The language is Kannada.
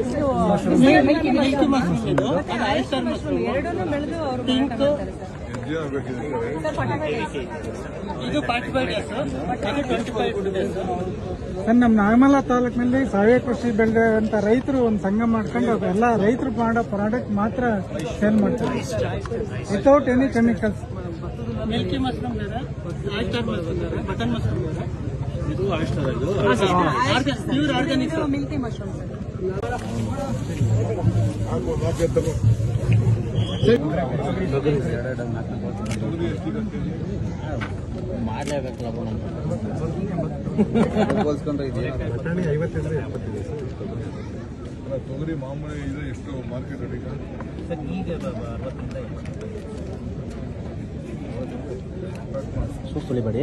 ಇದು ಅದು ಸರ್ ನಮ್ಮ ನಾಗಮಲ್ಲ ತಾಲೂಕಿನಲ್ಲಿ ಸಾವಯವ ಕೃಷಿ ಬೆಳೆದಂತ ರೈತರು ಒಂದು ಸಂಘ ಮಾಡ್ಕೊಂಡು ಎಲ್ಲ ರೈತರು ಮಾಡೋ ಪ್ರಾಡಕ್ಟ್ ಮಾತ್ರ ಸೇಲ್ ಮಾಡ್ತಾರೆ. Without any chemicals milky mushroom ಬೇರೆ ಆಯಿಸ್ಟರ್ ಮಶ್ರೂಮ್ ಬೇರೆ ಬಟನ್ ಮಶ್ರೂಮ್ ಬೇರೆ. ಇದು ಆಯಿಸ್ಟರ್ ಇದು ಪ್ಯೂರ್ ಆರ್ಗ್ಯಾನಿಕ್ ಇದು ಮಿಲ್ಕಿ ಮಶ್ರೂಮ್ ಸರ್. ತೊಗರಿ ಮಾಮೂಲಿ ಇದು ಎಷ್ಟು ಮಾರ್ಕೆಟ್ ರೇಟ್ ಸುಳಿಬೇಡಿ